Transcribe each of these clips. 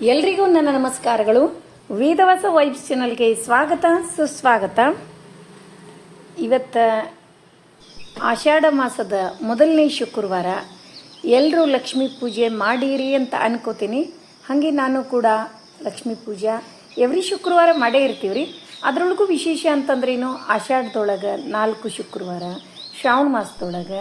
ಎಲ್ರಿಗೂ ನನ್ನ ನಮಸ್ಕಾರಗಳು. ವೇದವಾಸ ವೈಬ್ಸ್ ಚಾನಲ್ಗೆ ಸ್ವಾಗತ, ಸುಸ್ವಾಗತ. ಇವತ್ತು ಆಷಾಢ ಮಾಸದ ಮೊದಲನೇ ಶುಕ್ರವಾರ ಎಲ್ಲರೂ ಲಕ್ಷ್ಮೀ ಪೂಜೆ ಮಾಡಿರಿ ಅಂತ ಅನ್ಕೋತೀನಿ. ಹಾಗೆ ನಾನು ಕೂಡ ಲಕ್ಷ್ಮೀ ಪೂಜೆ ಎವ್ರಿ ಶುಕ್ರವಾರ ಮಾಡೇ ಇರ್ತೀವಿ ರೀ ಅದರೊಳಗೂ ವಿಶೇಷ ಅಂತಂದ್ರೇನು? ಆಷಾಢದೊಳಗೆ ನಾಲ್ಕು ಶುಕ್ರವಾರ, ಶ್ರಾವಣ ಮಾಸದೊಳಗೆ,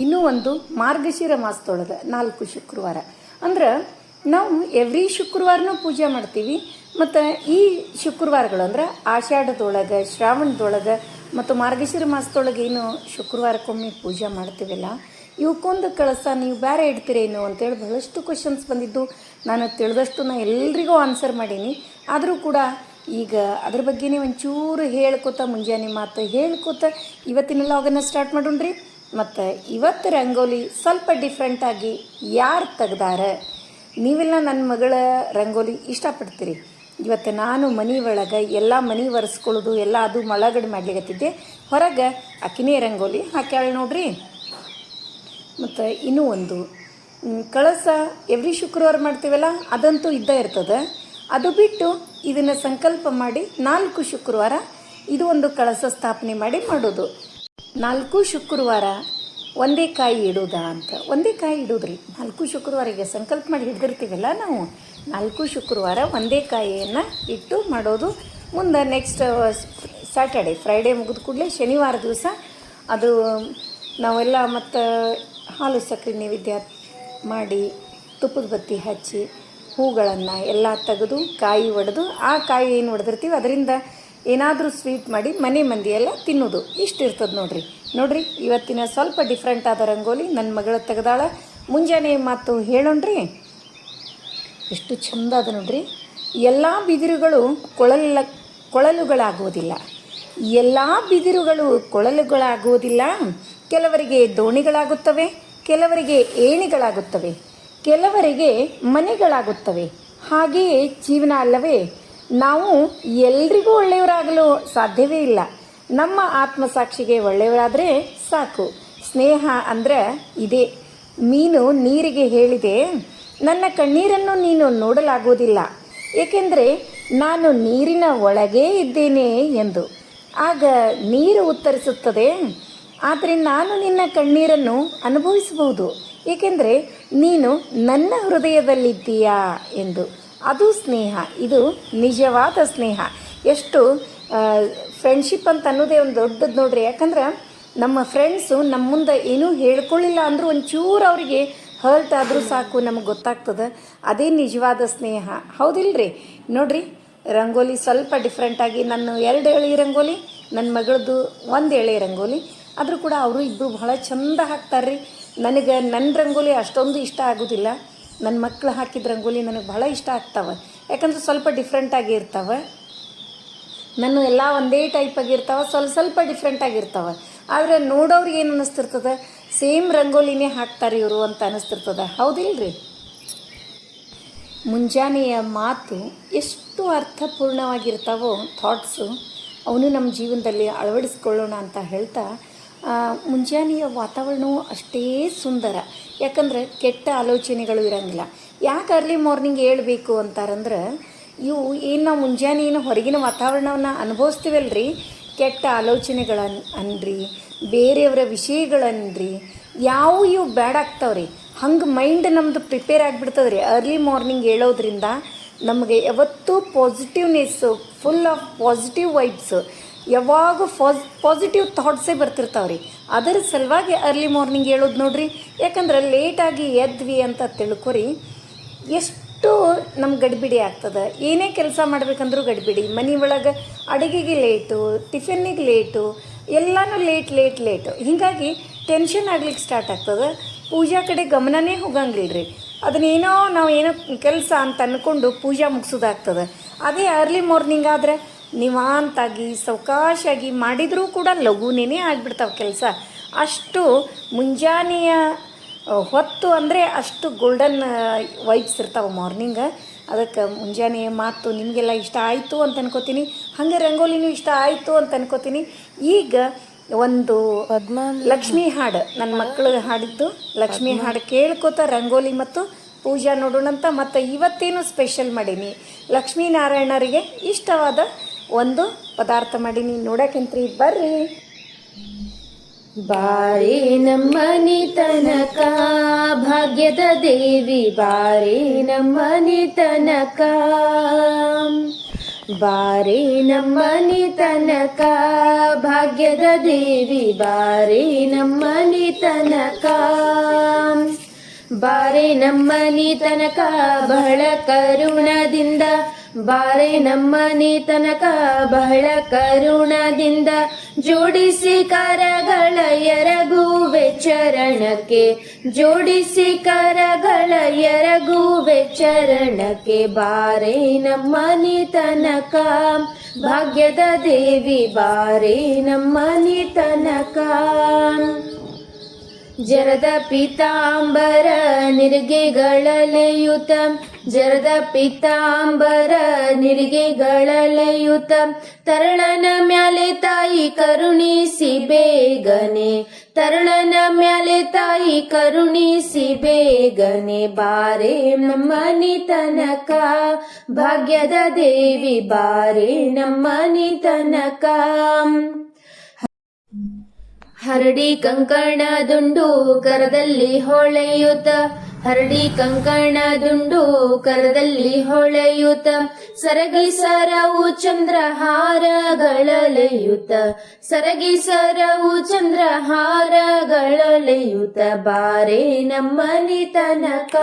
ಇನ್ನೂ ಒಂದು ಮಾರ್ಗಶಿರ ಮಾಸದೊಳಗೆ ನಾಲ್ಕು ಶುಕ್ರವಾರ. ಅಂದ್ರೆ ನಾವು ಎವ್ರಿ ಶುಕ್ರವಾರನೂ ಪೂಜೆ ಮಾಡ್ತೀವಿ, ಮತ್ತು ಈ ಶುಕ್ರವಾರಗಳು ಅಂದ್ರೆ ಆಷಾಢದೊಳಗೆ, ಶ್ರಾವಣದೊಳಗೆ ಮತ್ತು ಮಾರ್ಗಶಿರ ಮಾಸದೊಳಗೆ ಏನು ಶುಕ್ರವಾರಕ್ಕೊಮ್ಮೆ ಪೂಜೆ ಮಾಡ್ತೀವಲ್ಲ, ಇವಕ್ಕೊಂದು ಕಳಸ ನೀವು ಬೇರೆ ಇಡ್ತೀರೇನು ಅಂತೇಳಿ ಬಹಳಷ್ಟು ಕ್ವಶನ್ಸ್ ಬಂದಿದ್ದು. ನಾನು ತಿಳಿದಷ್ಟು ನಾನು ಎಲ್ರಿಗೂ ಆನ್ಸರ್ ಮಾಡೀನಿ. ಆದರೂ ಕೂಡ ಈಗ ಅದ್ರ ಬಗ್ಗೆನೇ ಒಂಚೂರು ಹೇಳ್ಕೊತ, ಮುಂಜಾನೆ ಮಾತು ಹೇಳ್ಕೊತ ಇವತ್ತಿನ ಲಾಗನ್ನು ಸ್ಟಾರ್ಟ್ ಮಾಡೋಣ್ರಿ. ಮತ್ತು ಇವತ್ತು ರಂಗೋಲಿ ಸ್ವಲ್ಪ ಡಿಫ್ರೆಂಟಾಗಿ ಯಾರು ತೆಗ್ದಾರ? ನೀವೆಲ್ಲ ನನ್ನ ಮಗಳ ರಂಗೋಲಿ ಇಷ್ಟಪಡ್ತೀರಿ. ಇವತ್ತು ನಾನು ಮನೆ ಒಳಗೆ ಎಲ್ಲ ಮನೆ ಒರೆಸ್ಕೊಳ್ಳೋದು, ಎಲ್ಲ ಅದು ಮಳಗಡೆ ಮಾಡ್ಲಿಕತ್ತಿದ್ದೆ. ಹೊರಗೆ ಅಕ್ಕಿನೇ ರಂಗೋಲಿ ಹಾಕ್ಯಾಳ ನೋಡ್ರಿ. ಮತ್ತು ಇನ್ನೂ ಒಂದು ಕಳಸ ಎವ್ರಿ ಶುಕ್ರವಾರ ಮಾಡ್ತೀವಲ್ಲ, ಅದಂತೂ ಇದ್ದೇ ಇರ್ತದೆ. ಅದು ಬಿಟ್ಟು ಇದನ್ನು ಸಂಕಲ್ಪ ಮಾಡಿ ನಾಲ್ಕು ಶುಕ್ರವಾರ ಇದು ಒಂದು ಕಳಸ ಸ್ಥಾಪನೆ ಮಾಡಿ ಮಾಡೋದು. ನಾಲ್ಕು ಶುಕ್ರವಾರ ಒಂದೇ ಕಾಯಿ ಇಡೋದಾ ಅಂತ. ಒಂದೇ ಕಾಯಿ ಇಡೋದ್ರಿ. ನಾಲ್ಕು ಶುಕ್ರವಾರಿಗೆ ಸಂಕಲ್ಪ ಮಾಡಿ ಹಿಡ್ದಿರ್ತೀವಲ್ಲ ನಾವು. ನಾಲ್ಕು ಶುಕ್ರವಾರ ಒಂದೇ ಕಾಯಿಯನ್ನು ಇಟ್ಟು ಮಾಡೋದು ಮುಂದೆ ನೆಕ್ಸ್ಟ್ ಸ್ಯಾಟರ್ಡೆ ಫ್ರೈಡೇ ಮುಗಿದ ಕೂಡಲೇ ಶನಿವಾರ ದಿವಸ ಅದು ನಾವೆಲ್ಲ ಮತ್ತು ಹಾಲು ಸಕ್ಕರೆ ನೈವೇದ್ಯ ಮಾಡಿ ತುಪ್ಪದ ಬತ್ತಿ ಹಚ್ಚಿ ಹೂಗಳನ್ನು ಎಲ್ಲ ತೆಗೆದು ಕಾಯಿ ಒಡೆದು ಆ ಕಾಯಿ ಏನು ಹೊಡೆದಿರ್ತೀವಿ ಅದರಿಂದ ಏನಾದರೂ ಸ್ವೀಟ್ ಮಾಡಿ ಮನೆ ಮಂದಿಯೆಲ್ಲ ತಿನ್ನೋದು. ಇಷ್ಟು ಇರ್ತದೆ ನೋಡ್ರಿ. ನೋಡ್ರಿ, ಇವತ್ತಿನ ಸ್ವಲ್ಪ ಡಿಫ್ರೆಂಟ್ ಆದ ರಂಗೋಲಿ ನನ್ನ ಮಗಳ ತೆಗೆದಾಳ. ಮುಂಜಾನೆ ಮಾತು ಹೇಳೋಣ್ರಿ. ಎಷ್ಟು ಚಂದ ಅದ ನೋಡ್ರಿ. ಎಲ್ಲ ಬಿದಿರುಗಳು ಕೊಳಲ, ಕೊಳಲುಗಳಾಗುವುದಿಲ್ಲ. ಎಲ್ಲ ಬಿದಿರುಗಳು ಕೊಳಲುಗಳಾಗುವುದಿಲ್ಲ. ಕೆಲವರಿಗೆ ದೋಣಿಗಳಾಗುತ್ತವೆ, ಕೆಲವರಿಗೆ ಏಣಿಗಳಾಗುತ್ತವೆ, ಕೆಲವರಿಗೆ ಮನೆಗಳಾಗುತ್ತವೆ. ಹಾಗೆಯೇ ಜೀವನ ಅಲ್ಲವೇ? ನಾವು ಎಲ್ರಿಗೂ ಒಳ್ಳೆಯವರಾಗಲು ಸಾಧ್ಯವೇ ಇಲ್ಲ. ನಮ್ಮ ಆತ್ಮಸಾಕ್ಷಿಗೆ ಒಳ್ಳೆಯವರಾದರೆ ಸಾಕು. ಸ್ನೇಹ ಅಂದ್ರೆ ಇದೇ. ಮೀನು ನೀರಿಗೆ ಹೇಳಿದೆ, ನನ್ನ ಕಣ್ಣೀರನ್ನು ನೀನು ನೋಡಲಾಗುವುದಿಲ್ಲ. ಏಕೆಂದರೆ ನಾನು ನೀರಿನ ಒಳಗೇ ಇದ್ದೇನೆ ಎಂದು. ಆಗ ನೀರು ಉತ್ತರಿಸುತ್ತದೆ, ಆದರೆ ನಾನು ನಿನ್ನ ಕಣ್ಣೀರನ್ನು ಅನುಭವಿಸಬಹುದು. ಏಕೆಂದರೆ ನೀನು ನನ್ನ ಹೃದಯದಲ್ಲಿದ್ದೀಯಾ ಎಂದು. ಅದು ಸ್ನೇಹ, ಇದು ನಿಜವಾದ ಸ್ನೇಹ. ಎಷ್ಟು ಫ್ರೆಂಡ್ಶಿಪ್ ಅಂತ ಅನ್ನೋದೇ ಒಂದು ದೊಡ್ಡದು ನೋಡ್ರಿ. ಯಾಕಂದ್ರೆ ನಮ್ಮ ಫ್ರೆಂಡ್ಸು ನಮ್ಮ ಮುಂದೆ ಏನೂ ಹೇಳ್ಕೊಳ್ಳಿಲ್ಲ ಅಂದರೂ ಒಂಚೂರು ಅವರಿಗೆ ಹರ್ಟ್ ಆದರೂ ಸಾಕು, ನಮಗೆ ಗೊತ್ತಾಗ್ತದೆ. ಅದೇ ನಿಜವಾದ ಸ್ನೇಹ. ಹೌದಿಲ್ರಿ? ನೋಡ್ರಿ, ರಂಗೋಲಿ ಸ್ವಲ್ಪ ಡಿಫ್ರೆಂಟಾಗಿ ನನ್ನ ಎರಡು ಎಳೆ ರಂಗೋಲಿ ನನ್ನ ಮಗಳದ್ದು ಒಂದು ಎಳೆ ರಂಗೋಲಿ. ಆದರೂ ಕೂಡ ಅವರು ಇಬ್ಬರು ಬಹಳ ಚಂದ ಹಾಕ್ತಾರ್ರಿ. ನನಗೆ ನನ್ನ ರಂಗೋಲಿ ಅಷ್ಟೊಂದು ಇಷ್ಟ ಆಗೋದಿಲ್ಲ. ನನ್ನ ಮಕ್ಕಳು ಹಾಕಿದ ರಂಗೋಲಿ ನನಗೆ ಬಹಳ ಇಷ್ಟ ಆಗ್ತಾವೆ. ಯಾಕಂದ್ರೆ ಸ್ವಲ್ಪ ಡಿಫ್ರೆಂಟಾಗಿ ಇರ್ತವೆ. ನನ್ನ ಎಲ್ಲ ಒಂದೇ ಟೈಪ್ ಆಗಿರ್ತಾವೆ ಸ್ವಲ್ಪ ಸ್ವಲ್ಪ ಡಿಫ್ರೆಂಟ್ ಆಗಿರ್ತಾವೆ ಆದರೆ ನೋಡೋರಿಗೆ ಏನು ಅನ್ನಿಸ್ತಿರ್ತದೆ ಸೇಮ್ ರಂಗೋಲಿನೇ ಹಾಕ್ತಾರೆ ಇವರು ಅಂತ ಅನ್ನಿಸ್ತಿರ್ತದೆ ಹೌದಿಲ್ರಿ? ಮುಂಜಾನೆಯ ಮಾತು ಎಷ್ಟು ಅರ್ಥಪೂರ್ಣವಾಗಿರ್ತಾವೋ ಥಾಟ್ಸು ಅವನು ನಮ್ಮ ಜೀವನದಲ್ಲಿ ಅಳವಡಿಸ್ಕೊಳ್ಳೋಣ ಅಂತ ಹೇಳ್ತಾ ಮುಂಜಾನೆಯ ವಾತಾವರಣವು ಅಷ್ಟೇ ಸುಂದರ. ಯಾಕಂದ್ರೆ ಕೆಟ್ಟ ಆಲೋಚನೆಗಳು ಇರಂಗಿಲ್ಲ. ಯಾಕೆ ಅರ್ಲಿ ಮಾರ್ನಿಂಗ್ ಹೇಳ್ಬೇಕು ಅಂತಾರಂದ್ರೆ, ಇವು ಏನು ನಾವು ಮುಂಜಾನೆ ಏನು ಹೊರಗಿನ ವಾತಾವರಣವನ್ನು ಅನುಭವಿಸ್ತೀವಲ್ರಿ? ಕೆಟ್ಟ ಆಲೋಚನೆಗಳ ಅನ್ರಿ, ಬೇರೆಯವರ ವಿಷಯಗಳನ್ರಿ ಯಾವ ಇವು ಬ್ಯಾಡ್ ಆಗ್ತಾವ್ರಿ. ಹಂಗೆ ಮೈಂಡ್ ನಮ್ಮದು ಪ್ರಿಪೇರ್ ಆಗಿಬಿಡ್ತದೆ ರೀ ಅರ್ಲಿ ಮಾರ್ನಿಂಗ್ ಹೇಳೋದ್ರಿಂದ ನಮಗೆ ಯಾವತ್ತೂ positiveness full of positive vibes ಯಾವಾಗ ಪಾಸ್ ಪಾಸಿಟಿವ್ ಥಾಟ್ಸೇ ಬರ್ತಿರ್ತಾವೆ ರೀ ಅದರ ಸಲುವಾಗಿ ಅರ್ಲಿ ಮಾರ್ನಿಂಗ್ ಹೇಳೋದು ನೋಡ್ರಿ. ಯಾಕಂದ್ರೆ ಲೇಟಾಗಿ ಎದ್ವಿ ಅಂತ ತಿಳ್ಕೊರಿ. ಎಷ್ಟು ನಮ್ಮ ಗಡಿಬಿಡಿ ಆಗ್ತದೆ. ಏನೇ ಕೆಲಸ ಮಾಡ್ಬೇಕಂದ್ರೂ ಗಡಿಬಿಡಿ. ಮನೆ ಒಳಗೆ ಅಡುಗೆಗೆ ಲೇಟು ಟಿಫಿನ್ನಿಗೆ ಲೇಟು ಎಲ್ಲನೂ ಲೇಟ್ ಲೇಟ್ ಲೇಟು ಹೀಗಾಗಿ ಟೆನ್ಷನ್ ಆಗ್ಲಿಕ್ಕೆ ಸ್ಟಾರ್ಟ್ ಆಗ್ತದೆ. ಪೂಜಾ ಕಡೆ ಗಮನನೇ ಹೋಗಂಗಿಲ್ಲ ರೀ ಅದನ್ನೇನೋ ನಾವು ಏನೋ ಕೆಲಸ ಅಂತ ಅಂದ್ಕೊಂಡು ಪೂಜಾ ಮುಗಿಸೋದಾಗ್ತದೆ. ಅದೇ ಅರ್ಲಿ ಮಾರ್ನಿಂಗ್ ಆದರೆ ನಿವಾಂತಾಗಿ ಸಾವಕಾಶಾಗಿ ಮಾಡಿದರೂ ಕೂಡ ಲಘುನೇ ಆಗಿಬಿಡ್ತಾವೆ ಕೆಲಸ. ಅಷ್ಟು ಮುಂಜಾನೆಯ ಹೊತ್ತು ಅಂದರೆ ಅಷ್ಟು ಗೋಲ್ಡನ್ ವೈಬ್ಸ್ ಇರ್ತಾವೆ ಮಾರ್ನಿಂಗ್ ಅದಕ್ಕೆ ಮುಂಜಾನೆಯ ಮಾತು ನಿಮಗೆಲ್ಲ ಇಷ್ಟ ಆಯಿತು ಅಂತ ಅನ್ಕೋತೀನಿ. ಹಾಗೆ ರಂಗೋಲಿನೂ ಇಷ್ಟ ಆಯಿತು ಅಂತ ಅನ್ಕೋತೀನಿ. ಈಗ ಒಂದು ಲಕ್ಷ್ಮಿ ಹಾಡು ನನ್ನ ಮಕ್ಕಳು ಹಾಡಿದ್ದು. ಲಕ್ಷ್ಮಿ ಹಾಡು ಕೇಳ್ಕೊತ ರಂಗೋಲಿ ಮತ್ತು ಪೂಜಾ ನೋಡೋಣ ಅಂತ ಮತ್ತು ಇವತ್ತೇನು ಸ್ಪೆಷಲ್ ಮಾಡೀನಿ? ಲಕ್ಷ್ಮೀನಾರಾಯಣರಿಗೆ ಇಷ್ಟವಾದ ಒಂದು ಪದಾರ್ಥ ಮಾಡೀನಿ ನೋಡಕ್ಕಿಂತ್ರಿ ಬರ್ರಿ. ಬಾರಿ ನಮ್ಮನಿ ತನಕ ಭಾಗ್ಯದ ದೇವಿ, ಬಾರಿ ನಮ್ಮನಿ ತನಕ ಬಾರಿ ನಮ್ಮನಿ ತನಕ ಭಾಗ್ಯದ ದೇವಿ, ಬಾರಿ ನಮ್ಮನಿ ತನಕ ಬಾರಿ ನಮ್ಮನಿ ತನಕ ಬಹಳ ಕರುಣದಿಂದ ಬಾರೆ ನಮ್ಮನೆ ತನಕ ಬಹಳ ಕರುಣದಿಂದ ಜೋಡಿಸಿ ಕರಗಳ ಎರಗುವೆ ಚರಣಕ್ಕೆ, ಜೋಡಿಸಿ ಕರಗಳ ಎರಗುವೆ ಚರಣಕ್ಕೆ ಬಾರೆ ನಮ್ಮನೆ ತನಕ, ಭಾಗ್ಯದ ದೇವಿ ಬಾರೆ ನಮ್ಮನೆ ತನಕ. ಜರದ ಪೀತಾಂಬರ ನಿರಿಗೆಗಳಲೆಯುತ ಜರದ ಪಿತಾಂಬರ ನಿರಿಗೆಗಳಲೆಯುತ ತರಳನ ಮ್ಯಾಲೆ ತಾಯಿ ಕರುಣಿಸಿ ಬೇಗನೆ ತರಳನ ಮ್ಯಾಲೆ ತಾಯಿ ಕರುಣಿಸಿ ಬೇಗನೆ, ಬಾರೆ ನಮ್ಮನಿ ತನಕ, ಭಾಗ್ಯದ ದೇವಿ ಬಾರೆ ನಮ್ಮನಿ ತನಕ. ಹರಡಿ ಕಂಕಣ ದುಂಡು ಕರದಲ್ಲಿ ಹೊಳೆಯುತ್ತ ಹರಡಿ ಕಂಕಣ ದುಂಡು ಕರದಲ್ಲಿ ಹೊಳೆಯುತ ಸರಗಿ ಸರವು ಚಂದ್ರಹಾರಗಳಲೆಯುತ ಸರಗಿ ಸರವು ಚಂದ್ರಹಾರಗಳಲೆಯುತ ಬಾರೆ ನಮ್ಮನಿತನಕ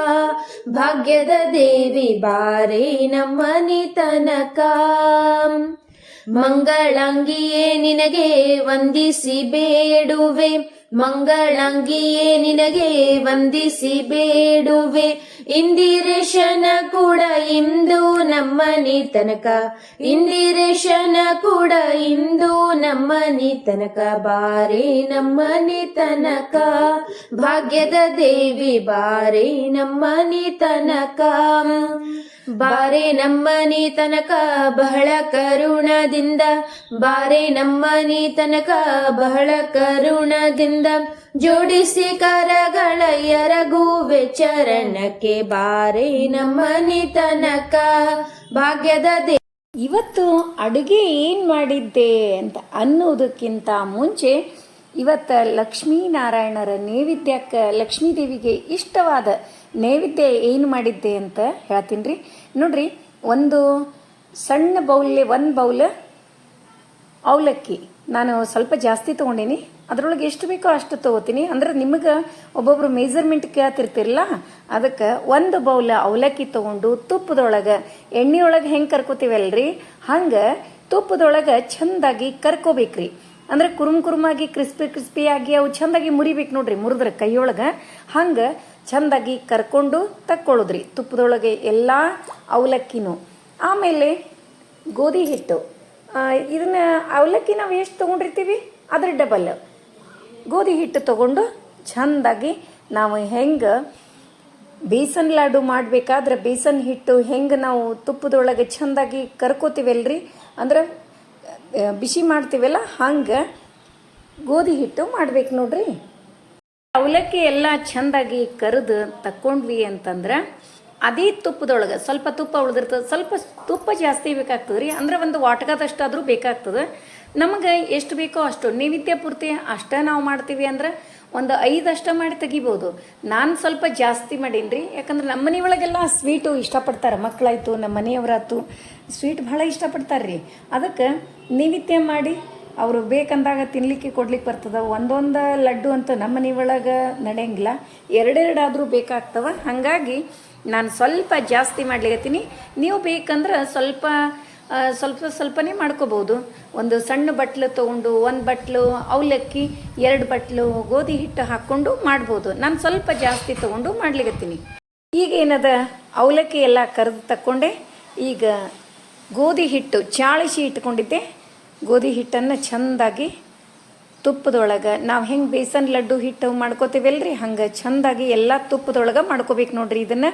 ಭಾಗ್ಯದ ದೇವಿ, ಬಾರೆ ನಮ್ಮನಿ ತನಕ ಮಂಗಳಂಗಿಯೇ ನಿನಗೆ ವಂದಿಸಿ ಬೇಡುವೆ ಮಂಗಳಂಗಿಯೇ ನಿನಗೆ ವಂದಿಸಿ ಬೇಡುವೆ ಇಂದಿರೇಶನ ಕೂಡ ಇಂದು ನಮ್ಮನಿ ತನಕ. ಇಂದಿರೇಶನ ಕೂಡ ಇಂದು ನಮ್ಮನಿ ತನಕ. ಬಾರೆ ನಮ್ಮನಿ ತನಕ. ಭಾಗ್ಯದ ದೇವಿ, ಬಾರೆ ನಮ್ಮನಿ ತನಕ. ಬಾರೆ ನಮ್ಮನಿ ತನಕ ಬಹಳ ಕರುಣದಿಂದ, ಬಾರೆ ನಮ್ಮನಿ ತನಕ ಬಹಳ ಕರುಣದಿಂದ ಜೋಡಿಸಿ ಕರಗಳ ಎರಗುವೆ ಚರಣಕ್ಕೆ ಬಾರೆ ನಮ್ಮನಿ ತನಕ ಭಾಗ್ಯದ ದೇ. ಇವತ್ತು ಅಡುಗೆ ಏನು ಮಾಡಿದ್ದೆ ಅಂತ ಅನ್ನೋದಕ್ಕಿಂತ ಮುಂಚೆ ಇವತ್ತು ಲಕ್ಷ್ಮೀನಾರಾಯಣರ ನೈವೇದ್ಯಕ್ಕೆ ಲಕ್ಷ್ಮೀದೇವಿಗೆ ಇಷ್ಟವಾದ ನೈವೇದ್ಯ ಏನು ಮಾಡಿದ್ದೆ ಅಂತ ಹೇಳ್ತೀನಿ ರೀ ನೋಡ್ರಿ, ಒಂದು ಸಣ್ಣ ಬೌಲ್ಲಿ ಒಂದು ಬೌಲ್ ಅವಲಕ್ಕಿ. ನಾನು ಸ್ವಲ್ಪ ಜಾಸ್ತಿ ತೊಗೊಂಡೀನಿ. ಅದರೊಳಗೆ ಎಷ್ಟು ಬೇಕೋ ಅಷ್ಟು ತೊಗೋತೀನಿ. ಅಂದ್ರೆ ನಿಮಗೆ ಒಬ್ಬೊಬ್ರು ಮೇಜರ್ಮೆಂಟ್ ಕೇಳ್ತಿರ್ತಿರಲ್ಲ ಅದಕ್ಕೆ ಒಂದು ಬೌಲ್ ಅವಲಕ್ಕಿ ತೊಗೊಂಡು ತುಪ್ಪದೊಳಗೆ, ಎಣ್ಣೆಯೊಳಗೆ ಹೆಂಗೆ ಕರ್ಕೋತೀವಲ್ರಿ? ಹಂಗೆ ತುಪ್ಪದೊಳಗೆ ಚೆಂದಾಗಿ ಕರ್ಕೋಬೇಕ್ರಿ. ಅಂದ್ರೆ ಕುರುಮ್ ಕುರುಮಾಗಿ, ಕ್ರಿಸ್ಪಿ ಕ್ರಿಸ್ಪಿಯಾಗಿ ಅವು ಚಂದಾಗಿ ಮುರಿಬೇಕು ನೋಡ್ರಿ, ಮುರಿದ್ರೆ ಕೈಯೊಳಗೆ. ಹಂಗೆ ಚಂದಾಗಿ ಕರ್ಕೊಂಡು ತಕ್ಕೊಳ್ಳೋದ್ರಿ. ತುಪ್ಪದೊಳಗೆ ಎಲ್ಲ ಅವಲಕ್ಕಿನೂ. ಆಮೇಲೆ ಗೋಧಿ ಹಿಟ್ಟು. ಇದನ್ನ ಅವಲಕ್ಕಿ ನಾವು ಎಷ್ಟು ತೊಗೊಂಡಿರ್ತೀವಿ? ಅದ್ರ ಡಬಲ್. ಗೋಧಿ ಹಿಟ್ಟು ತೊಗೊಂಡು ಚಂದಾಗಿ ನಾವು ಹೆಂಗೆ ಬೇಸನ್ ಲಾಡು ಮಾಡಬೇಕಾದ್ರೆ ಬೇಸನ್ ಹಿಟ್ಟು ಹೆಂಗೆ ನಾವು ತುಪ್ಪದೊಳಗೆ ಚೆಂದಾಗಿ ಕರ್ಕೋತೀವಲ್ರಿ? ಅಂದ್ರೆ ಬಿಸಿ ಮಾಡ್ತೀವಲ್ಲ, ಹಂಗೆ ಗೋಧಿ ಹಿಟ್ಟು ಮಾಡ್ಬೇಕು ನೋಡ್ರಿ. ಅವಲಕ್ಕಿ ಎಲ್ಲ ಚಂದಾಗಿ ಕರೆದು ತಕ್ಕೊಂಡ್ವಿ ಅಂತಂದ್ರೆ ಅದೇ ತುಪ್ಪದೊಳಗೆ ಸ್ವಲ್ಪ ತುಪ್ಪ ಉಳಿದಿರ್ತದೆ, ಸ್ವಲ್ಪ ತುಪ್ಪ ಜಾಸ್ತಿ ಬೇಕಾಗ್ತದೆ ರೀ ಅಂದ್ರೆ ಒಂದು ವಾಟಕದಷ್ಟಾದರೂ ಬೇಕಾಗ್ತದೆ. ನಮಗೆ ಎಷ್ಟು ಬೇಕೋ ಅಷ್ಟು ನೈವೇದ್ಯ ಪೂರ್ತಿ ಅಷ್ಟೇ ನಾವು ಮಾಡ್ತೀವಿ ಅಂದ್ರೆ ಒಂದು ಐದಷ್ಟು ಮಾಡಿ ತೆಗಿಬೋದು. ನಾನು ಸ್ವಲ್ಪ ಜಾಸ್ತಿ ಮಾಡೀನಿ ರೀ ಯಾಕಂದ್ರೆ ನಮ್ಮ ಮನೆ ಒಳಗೆಲ್ಲ ಸ್ವೀಟು ಇಷ್ಟಪಡ್ತಾರೆ ಮಕ್ಕಳಾಯ್ತು ನಮ್ಮ ಮನೆಯವರಾಯ್ತು. ಸ್ವೀಟ್ ಭಾಳ ಇಷ್ಟಪಡ್ತಾರೆ ರೀ ಅದಕ್ಕೆ ನೈವೇದ್ಯ ಮಾಡಿ ಅವರು ಬೇಕಂದಾಗ ತಿನ್ನಲಿಕ್ಕೆ ಕೊಡ್ಲಿಕ್ಕೆ ಬರ್ತದೆ. ಒಂದೊಂದು ಲಡ್ಡು ಅಂತ ನಮ್ಮ ಮನೆ ಒಳಗೆ ನಡೆಯಂಗಿಲ್ಲ. ಎರಡೆರಡಾದರೂ ಬೇಕಾಗ್ತವ. ಹಾಗಾಗಿ ನಾನು ಸ್ವಲ್ಪ ಜಾಸ್ತಿ ಮಾಡ್ಲಿಕತ್ತೀನಿ ನೀವು ಬೇಕಂದ್ರೆ ಸ್ವಲ್ಪ ಸ್ವಲ್ಪ ಸ್ವಲ್ಪನೇ ಮಾಡ್ಕೋಬೋದು. ಒಂದು ಸಣ್ಣ ಬಟ್ಲು ತೊಗೊಂಡು ಒಂದು ಬಟ್ಲು ಅವಲಕ್ಕಿ, ಎರಡು ಬಟ್ಲು ಗೋಧಿ ಹಿಟ್ಟು ಹಾಕ್ಕೊಂಡು ಮಾಡ್ಬೋದು. ನಾನು ಸ್ವಲ್ಪ ಜಾಸ್ತಿ ತೊಗೊಂಡು ಮಾಡ್ಲಿಕತ್ತೀನಿ ಈಗ ಏನದ ಅವಲಕ್ಕಿ ಎಲ್ಲ ಕರೆದು ತಕ್ಕೊಂಡೆ. ಈಗ ಗೋಧಿ ಹಿಟ್ಟು, ಚಾಳಿಸಿ ಇಟ್ಕೊಂಡಿದ್ದೆ. ಗೋಧಿ ಹಿಟ್ಟನ್ನು ಚೆಂದಾಗಿ ತುಪ್ಪದೊಳಗೆ ನಾವು ಹೆಂಗೆ ಬೇಸನ್ ಲಡ್ಡು ಹಿಟ್ಟು ಮಾಡ್ಕೋತೀವಲ್ರಿ? ಹಂಗೆ ಚೆಂದಾಗಿ ಎಲ್ಲ ತುಪ್ಪದೊಳಗೆ ಮಾಡ್ಕೋಬೇಕು ನೋಡ್ರಿ ಇದನ್ನು.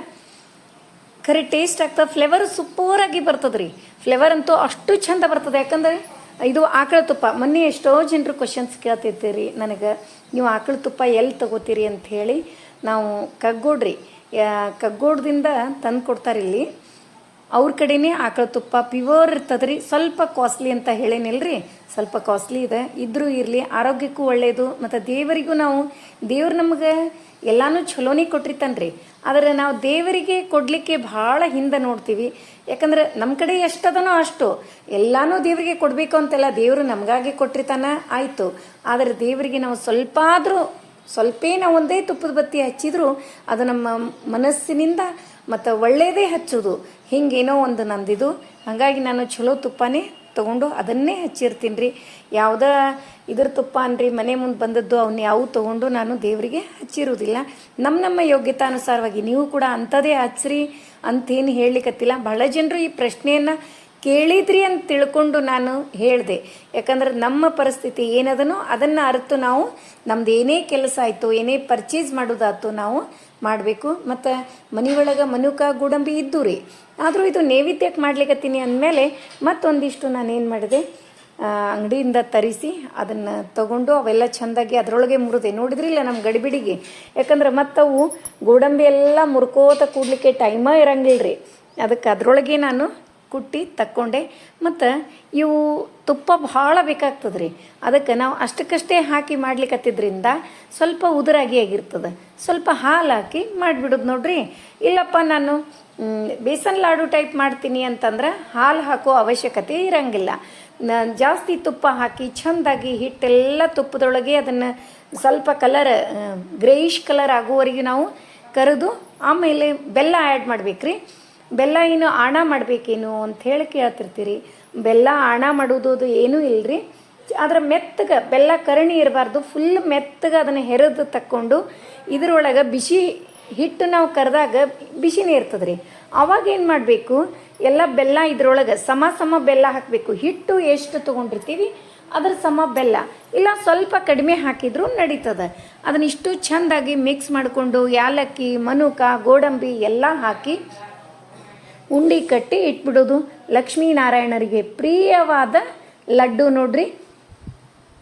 ಖರೆ ಟೇಸ್ಟ್ ಆಗ್ತದೆ ಫ್ಲೇವರ್ ಸೂಪರಾಗಿ ಬರ್ತದೆ ರೀ ಫ್ಲೇವರ್ ಅಂತೂ ಅಷ್ಟು ಚಂದ ಬರ್ತದೆ, ಯಾಕಂದ್ರೆ ಇದು ಆಕಳ ತುಪ್ಪ. ಮೊನ್ನೆ ಎಷ್ಟೋ ಜನರು ಕ್ವಶನ್ಸ್ ಕೇಳ್ತಿರ್ತೀರಿ ನನಗೆ. ನೀವು ಆಕಳ ತುಪ್ಪ ಎಲ್ಲಿ ತಗೋತೀರಿ ಹೇಳಿ ನಾವು ಕಗ್ಗೋಡ್ರಿ. ಕಗ್ಗೋಡ್ದಿಂದ ತಂದು ಕೊಡ್ತಾರೆ ಇಲ್ಲಿ ಅವ್ರ ಕಡೆನೇ ಆಕಳ ತುಪ್ಪ ಪ್ಯೂರ್ ಇರ್ತದೆ ರೀ ಸ್ವಲ್ಪ ಕಾಸ್ಟ್ಲಿ ಅಂತ ಹೇಳೇನಿಲ್ರಿ. ಸ್ವಲ್ಪ ಕಾಸ್ಟ್ಲಿ ಇದೆ. ಇದ್ರೂ ಇರಲಿ, ಆರೋಗ್ಯಕ್ಕೂ ಒಳ್ಳೆಯದು ಮತ್ತು ದೇವರಿಗೂ ನಾವು, ದೇವ್ರು ನಮಗೆ ಎಲ್ಲಾನು ಚಲೋನೇ ಕೊಟ್ಟಿರ್ತಾನೆ ಆದರೆ ನಾವು ದೇವರಿಗೆ ಕೊಡಲಿಕ್ಕೆ ಭಾಳ ಹಿಂದೆ ನೋಡ್ತೀವಿ. ಯಾಕಂದ್ರೆ ನಮ್ಮ ಕಡೆ ಎಷ್ಟದನೋ ಅಷ್ಟು, ಎಲ್ಲಾನು ದೇವರಿಗೆ ಕೊಡಬೇಕು ಅಂತೆಲ್ಲ ದೇವರು ನಮಗಾಗಿ ಕೊಟ್ಟಿರ್ತಾನ, ಆಯಿತು. ಆದರೆ ದೇವರಿಗೆ ನಾವು ಸ್ವಲ್ಪ ಆದರೂ ಸ್ವಲ್ಪ ಒಂದೇ ತುಪ್ಪದ ಬತ್ತಿ ಹಚ್ಚಿದ್ರು, ಅದು ನಮ್ಮ ಮನಸ್ಸಿನಿಂದ ಮತ್ತು ಒಳ್ಳೆಯದೇ ಹಚ್ಚೋದು. ಹಿಂಗೇನೋ ಒಂದು ನಂದಿದು. ಹಾಗಾಗಿ ನಾನು ಚಲೋ ತುಪ್ಪನೇ ತೊಗೊಂಡು ಅದನ್ನೇ ಹಚ್ಚಿರ್ತೀನಿ ರೀ ಯಾವುದೇ ಇದ್ರ ತುಪ್ಪ ಅನ್ರಿ, ಮನೆ ಮುಂದೆ ಬಂದದ್ದು ಅವನ್ನ ಯಾವ ತೊಗೊಂಡು ನಾನು ದೇವರಿಗೆ ಹಚ್ಚಿರುವುದಿಲ್ಲ ನಮ್ಮ ನಮ್ಮ ಯೋಗ್ಯತಾನುಸಾರವಾಗಿ ನೀವು ಕೂಡ ಅಂಥದೇ ಹಚ್ಚ್ರಿ ಅಂತೇನು ಹೇಳಲಿಕ್ಕತ್ತಿಲ್ಲ ಬಹಳ ಜನರು ಈ ಪ್ರಶ್ನೆಯನ್ನು ಕೇಳಿದ್ರಿ ಅಂತ ತಿಳ್ಕೊಂಡು ನಾನು ಹೇಳಿದೆ. ಯಾಕಂದ್ರೆ ನಮ್ಮ ಪರಿಸ್ಥಿತಿ ಏನದನೋ ಅದನ್ನು ಅರಿತು ನಾವು ನಮ್ದು ಏನೇ ಕೆಲಸ ಆಯಿತು, ಏನೇ ಪರ್ಚೇಸ್ ಮಾಡೋದಾಯ್ತು ನಾವು ಮಾಡಬೇಕು. ಮತ್ತು ಮನೆಯೊಳಗೆ ಮನುಕ ಗೋಡಂಬಿ ಇದ್ದು ರೀ. ಆದರೂ ಇದು ನೈವೇದ್ಯಕ್ಕೆ ಮಾಡ್ಲಿಕ್ಕತ್ತೀನಿ ಅಂದಮೇಲೆ ಮತ್ತೊಂದಿಷ್ಟು ನಾನು ಏನು ಮಾಡಿದೆ? ಅಂಗಡಿಯಿಂದ ತರಿಸಿ ಅದನ್ನು ತಗೊಂಡು ಅವೆಲ್ಲ ಚೆಂದಾಗಿ ಅದರೊಳಗೆ ಮುರಿದೆ. ನೋಡಿದ್ರಿಲ್ಲ ನಮ್ಮ ಗಡಿಬಿಡಿಗೆ? ಯಾಕಂದ್ರೆ ಮತ್ತವು ಗೋಡಂಬಿ ಎಲ್ಲ ಮುರ್ಕೋತ ಕೂಡ್ಲಿಕ್ಕೆ ಟೈಮ ಇರಂಗಿಲ್ಲ ರೀ ಅದಕ್ಕೆ ಅದರೊಳಗೆ ನಾನು ಕುಟ್ಟಿ ತಕ್ಕೊಂಡೆ. ಮತ್ತು ಇವು ತುಪ್ಪ ಭಾಳ ಬೇಕಾಗ್ತದೆ ರೀ ಅದಕ್ಕೆ ನಾವು ಅಷ್ಟಕ್ಕಷ್ಟೇ ಹಾಕಿ ಮಾಡ್ಲಿಕ್ಕತ್ತಿದ್ರಿಂದ ಸ್ವಲ್ಪ ಉದುರಾಗಿ ಆಗಿರ್ತದೆ. ಸ್ವಲ್ಪ ಹಾಲು ಹಾಕಿ ಮಾಡಿಬಿಡೋದು ನೋಡ್ರಿ. ಇಲ್ಲಪ್ಪ ನಾನು ಬೇಸನ್ ಲಾಡು ಟೈಪ್ ಮಾಡ್ತೀನಿ ಅಂತಂದ್ರೆ ಹಾಲು ಹಾಕೋ ಅವಶ್ಯಕತೆ ಇರಂಗಿಲ್ಲ. ಜಾಸ್ತಿ ತುಪ್ಪ ಹಾಕಿ ಚೆಂದಾಗಿ ಹಿಟ್ಟೆಲ್ಲ ತುಪ್ಪದೊಳಗೆ ಅದನ್ನು ಸ್ವಲ್ಪ ಕಲರ್ ಗ್ರೇಯಿಷ್ ಕಲರ್ ಆಗುವವರೆಗೆ ನಾವು ಕರೆದು ಆಮೇಲೆ ಬೆಲ್ಲ ಆ್ಯಡ್ ಮಾಡ್ಬೇಕ್ರಿ. ಬೆಲ್ಲ ಏನು ಆಣ ಮಾಡಬೇಕೇನು ಅಂತ ಹೇಳಿ ಕೇಳ್ತಿರ್ತೀರಿ. ಬೆಲ್ಲ ಆಣ ಮಾಡೋದು ಏನೂ ಇಲ್ರಿ. ಆದ್ರೆ ಮೆತ್ತಗೆ ಬೆಲ್ಲ ಕರಣಿ ಇರಬಾರ್ದು. ಫುಲ್ ಮೆತ್ತಗೆ ಅದನ್ನು ಹೆರೆದು ತಕ್ಕೊಂಡು ಇದರೊಳಗೆ ಬಿಸಿ ಹಿಟ್ಟು ನಾವು ಕರೆದಾಗ ಬಿಸಿನೇ ಇರ್ತದೆ ರೀ ಅವಾಗ ಏನು ಮಾಡಬೇಕು? ಎಲ್ಲ ಬೆಲ್ಲ ಇದರೊಳಗೆ ಸಮ ಸಮ ಬೆಲ್ಲ ಹಾಕಬೇಕು. ಹಿಟ್ಟು ಎಷ್ಟು ತೊಗೊಂಡಿರ್ತೀವಿ ಅದ್ರ ಸಮ ಬೆಲ್ಲ. ಇಲ್ಲ ಸ್ವಲ್ಪ ಕಡಿಮೆ ಹಾಕಿದ್ರು ನಡೀತದೆ. ಅದನ್ನಿಷ್ಟು ಚೆಂದಾಗಿ ಮಿಕ್ಸ್ ಮಾಡಿಕೊಂಡು ಯಾಲಕ್ಕಿ, ಮನುಕ, ಗೋಡಂಬಿ ಎಲ್ಲ ಹಾಕಿ ಉಂಡಿ ಕಟ್ಟಿ ಇಟ್ಬಿಡೋದು. ಲಕ್ಷ್ಮೀನಾರಾಯಣರಿಗೆ ಪ್ರಿಯವಾದ ಲಡ್ಡು ನೋಡ್ರಿ.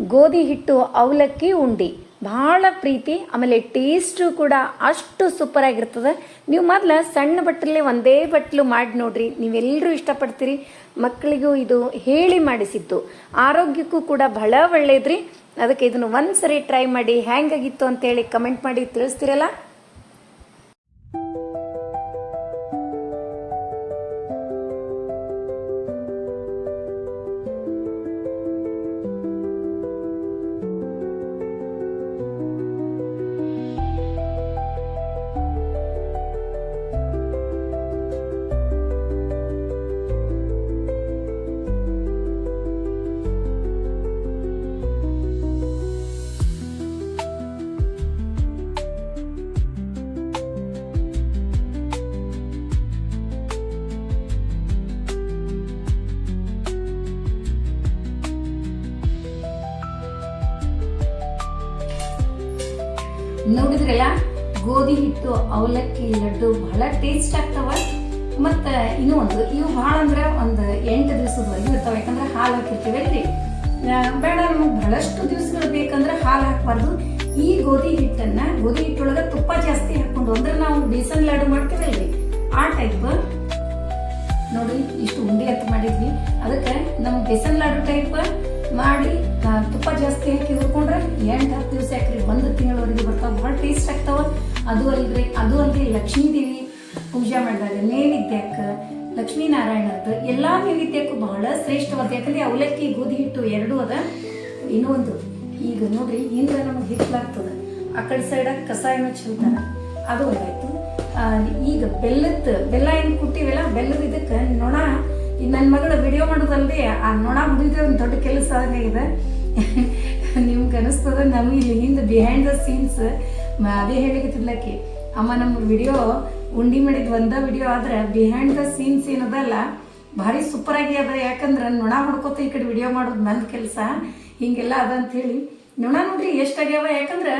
ಗೋಧಿ ಹಿಟ್ಟು, ಅವಲಕ್ಕಿ, ಉಂಡಿ. ಭಾಳ ಪ್ರೀತಿ, ಆಮೇಲೆ ಟೇಸ್ಟು ಕೂಡ ಅಷ್ಟು ಸೂಪರ್ ಆಗಿರ್ತದೆ. ನೀವು ಮೊದಲು ಸಣ್ಣ ಬಟ್ಟಲೆ ಒಂದೇ ಬಟ್ಲು ಮಾಡಿ ನೋಡ್ರಿ. ನೀವೆಲ್ಲರೂ ಇಷ್ಟಪಡ್ತೀರಿ. ಮಕ್ಕಳಿಗೂ ಇದು ಹೇಳಿ ಮಾಡಿಸಿದ್ದು. ಆರೋಗ್ಯಕ್ಕೂ ಕೂಡ ಬಹಳ ಒಳ್ಳೇದ್ರಿ. ಅದಕ್ಕೆ ಇದನ್ನು ಒಂದು ಸರಿ ಟ್ರೈ ಮಾಡಿ ಹ್ಯಾಂಗಾಗಿತ್ತು ಅಂತೇಳಿ ಕಮೆಂಟ್ ಮಾಡಿ ತಿಳಿಸ್ತೀರಲ್ಲ? ನೋಡಿದ್ರಲ್ಲ? ಗೋಧಿ ಹಿಟ್ಟು, ಅವಲಕ್ಕಿ, ಲಡ್ಡು ಬಹಳ ಟೇಸ್ಟ್ ಆಗ್ತಾವ. ಮತ್ತು ಇನ್ನೂ ಒಂದು, ಇವು ಭಾಳ ಅಂದ್ರೆ ಒಂದು ಎಂಟು ದಿವಸದವರೆಗೂ ಇರ್ತಾವೆ. ಯಾಕಂದ್ರೆ ಹಾಲು ಹಾಕಿರ್ತೀವಿ ಅಲ್ರಿ? ಬೇಡ, ನಮಗೆ ಬಹಳಷ್ಟು ದಿವಸಗಳು ಬೇಕಂದ್ರೆ ಹಾಲು ಹಾಕಬಾರ್ದು. ಈ ಗೋಧಿ ಹಿಟ್ಟನ್ನ, ಗೋಧಿ ಹಿಟ್ಟೊಳಗೆ ತುಪ್ಪ ಜಾಸ್ತಿ ಹಾಕೊಂಡು, ಅಂದ್ರೆ ನಾವು ಬೇಸನ್ ಲಾಡು ಮಾಡ್ತೀವಲ್ರಿ? ಆ ಟೈಪ್ ನೋಡಿ, ಇಷ್ಟು ಉಂಡೆ ಅಂತ ಮಾಡಿದ್ವಿ. ಅದಕ್ಕೆ ನಮ್ಮ ಬೇಸನ್ ಲಾಡು ಟೈಪ್ ಮಾಡಿ ತುಪ್ಪ ಜಾಸ್ತಿ ಹಾಕಿ ಹುರ್ಕೊಂಡ್ರೆ ಎಂಟು, ಹತ್ತು ದಿವಸ ಯಾಕ್ರಿ ಒಂದು ತಿಂಗಳವರೆಗೆ ಬರ್ತಾವ. ಭಾಳ ಟೇಸ್ಟ್ ಆಗ್ತಾವ. ಅದು ಅಲ್ರಿ ಅದು ಅಲ್ರಿ ಲಕ್ಷ್ಮೀ ದೇವಿ ಪೂಜೆ ಮಾಡಿದಾಗ ನೈವೇದ್ಯಕ್ಕೆ ಲಕ್ಷ್ಮೀನಾರಾಯಣದ್ದು ಎಲ್ಲ ನೈವೇದ್ಯಕ್ಕೂ ಬಹಳ ಶ್ರೇಷ್ಠವಾದ, ಯಾಕಂದ್ರೆ ಅವಲಕ್ಕಿ, ಗೋಧಿ ಹಿಟ್ಟು ಎರಡೂ ಅದ. ಇನ್ನೊಂದು ಈಗ ನೋಡ್ರಿ ಹಿಂದೆ ನಮಗೆ ಹಿಟ್ಲಾಗ್ತದೆ. ಆ ಕಡೆ ಸೈಡಾಗ ಏನೋ ಚೆಲ್ತಾರ ಅದು. ಒಂದಾಯ್ತು. ಈಗ ಬೆಲ್ಲದ, ಬೆಲ್ಲ ಏನು ಕುಟ್ಟಿವಲ್ಲ, ಬೆಲ್ಲದ ಇದಕ್ಕೆ ನೊಣ ನನ್ನ ಮಗಳು ವಿಡಿಯೋ ಮಾಡೋದಲ್ದೆ ಆ ನೊಣ ಮುಗಿದ್ರೆ ಒಂದು ದೊಡ್ಡ ಕೆಲಸ ಇದೆ. ನಿಮ್ಗೆ ಅನಿಸ್ತದ? ನಮಗೆ ಇಲ್ಲಿ ಹಿಂದೆ ಬಿಹೈಂಡ್ ದ ಸೀನ್ಸ್ ಅದೇ ಹೇಳಿಕತ್ತಿದ್ಲಕ್ಕೆ ಅಮ್ಮ ನಮ್ಮ ವಿಡಿಯೋ ಉಂಡಿ ಮಾಡಿದ ಒಂದ ವಿಡಿಯೋ ಆದ್ರೆ ಬಿಹೈಂಡ್ ದ ಸೀನ್ಸ್ ಏನದಲ್ಲ, ಭಾರಿ ಸೂಪರ್ ಆಗಿ ಅದ. ಯಾಕಂದ್ರೆ ನೊಣ ಹೊಡ್ಕೋತ ಈ ಕಡೆ ವಿಡಿಯೋ ಮಾಡೋದು ನನ್ನ ಕೆಲಸ. ಹಿಂಗೆಲ್ಲ ಅದ ಅಂತ ಹೇಳಿ. ನೊಣ ನೋಡ್ರಿ ಎಷ್ಟಾಗ್ಯಾವ ಯಾಕಂದ್ರೆ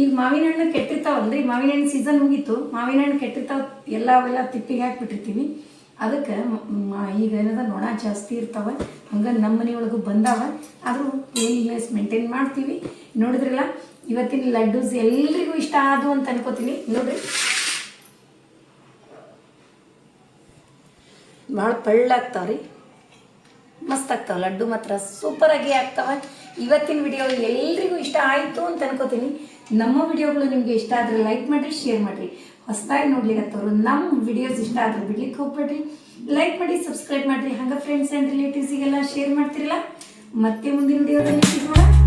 ಈಗ ಮಾವಿನ ಹಣ್ಣು ಕೆಟ್ಟಿರ್ತಾವಲ್ರಿ, ಮಾವಿನ ಹಣ್ಣು ಸೀಸನ್ ಮುಗೀತು. ಮಾವಿನ ಹಣ್ಣು ಕೆಟ್ಟಿರ್ತಾವ, ಎಲ್ಲ ಅವೆಲ್ಲ ತಿಪ್ಪಿಗೆ ಹಾಕ್ಬಿಟ್ಟಿರ್ತೀವಿ. ಅದಕ್ಕೆ ಈಗ ಏನದ, ನೊಣ ಜಾಸ್ತಿ ಇರ್ತಾವೆ, ಹಂಗ ನಮ್ಮ ಮನೆಯೊಳಗೆ ಬಂದಾವ. ಆದರೂ ಕ್ಲೀನ್ಲೆಸ್ ಮೇಂಟೈನ್ ಮಾಡ್ತೀವಿ. ನೋಡಿದ್ರಲ್ಲ, ಇವತ್ತಿನ ಲಡ್ಡೂಸ್ ಎಲ್ಲರಿಗೂ ಇಷ್ಟ ಆದು ಅಂತ ಅನ್ಕೋತೀನಿ. ನೋಡ್ರಿ. ಭಾಳ ಪಳ್ಳಾಗ್ತಾವ ರೀ. ಮಸ್ತ್ ಆಗ್ತಾವ, ಲಡ್ಡು ಮಾತ್ರ ಸೂಪರಾಗಿ ಆಗ್ತಾವ. ಇವತ್ತಿನ ವಿಡಿಯೋ ಎಲ್ಲರಿಗೂ ಇಷ್ಟ ಆಯಿತು ಅಂತ ಅನ್ಕೋತೀನಿ. ನಮ್ಮ ವಿಡಿಯೋಗಳು ನಿಮಗೆ ಇಷ್ಟ ಆದ್ರೆ ಲೈಕ್ ಮಾಡಿರಿ ಶೇರ್ ಮಾಡಿರಿ. ಹೊಸದಾಗಿ ನೋಡ್ಲಿಕ್ಕತ್ತವ್ರು ನಮ್ಮ ವಿಡಿಯೋಸ್ ಇಷ್ಟ ಆದ್ರೆ ಬಿಡ್ಲಿಕ್ಕೆ ಹೋಗ್ಬೇಡ್ರಿ. ಲೈಕ್ ಮಾಡಿ ಸಬ್ಸ್ಕ್ರೈಬ್ ಮಾಡಿರಿ. ಹಂಗೆ ಫ್ರೆಂಡ್ಸ್ ಆ್ಯಂಡ್ ರಿಲೇಟಿವ್ಸಿಗೆಲ್ಲ ಶೇರ್ ಮಾಡ್ತಿರಲ್ಲ. ಮತ್ತೆ ಮುಂದಿನ ವಿಡಿಯೋದಲ್ಲಿ ಸಿಗೋಣ.